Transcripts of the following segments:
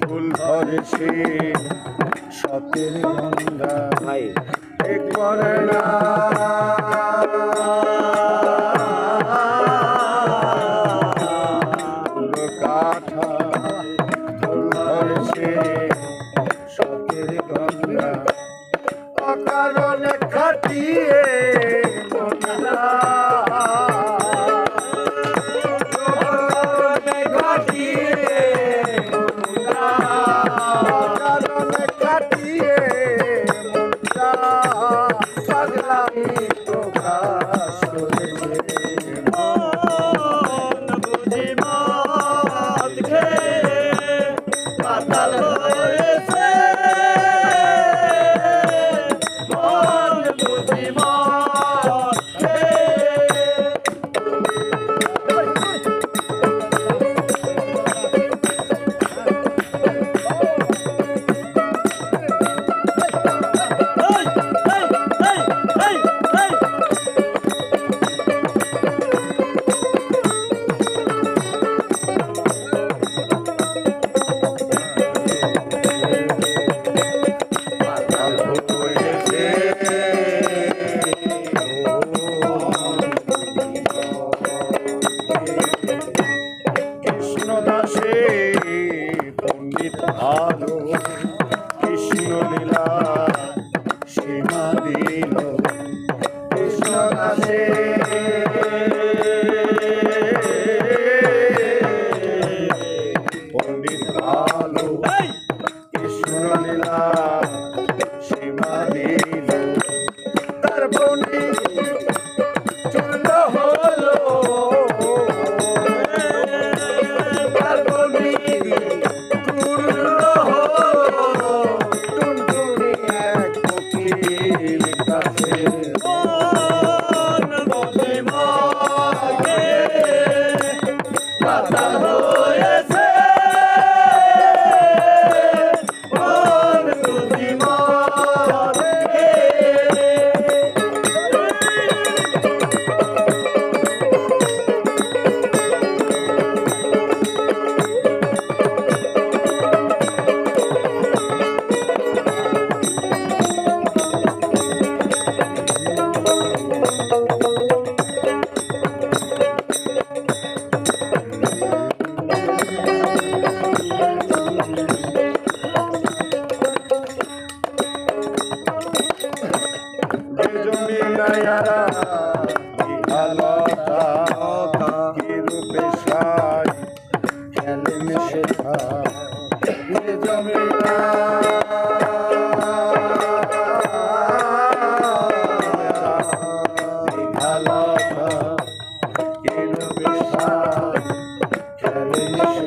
ফুল ভরে সে সতের গঙ্গা ভাই এক করে না কারণে খাটিয়ে মনলা লীলা সীমা দিল। ছায়ারা আলাদা কি রূপে সাই খেলে মিশে জমে আলাদা কি রূপে সাই খেলে মিশে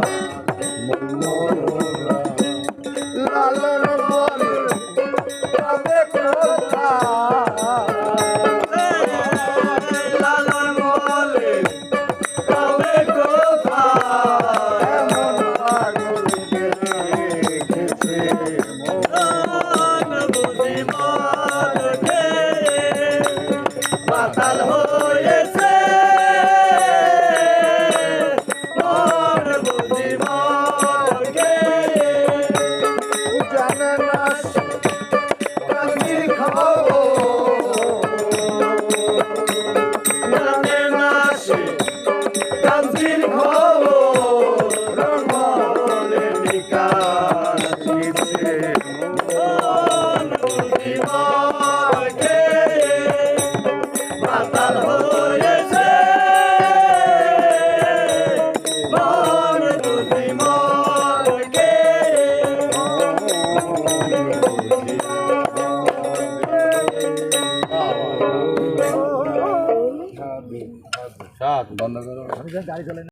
মাতাল হয়েছে। মন বুঝি মনকে। জানে না কাশির খবর। ধন্যবাদ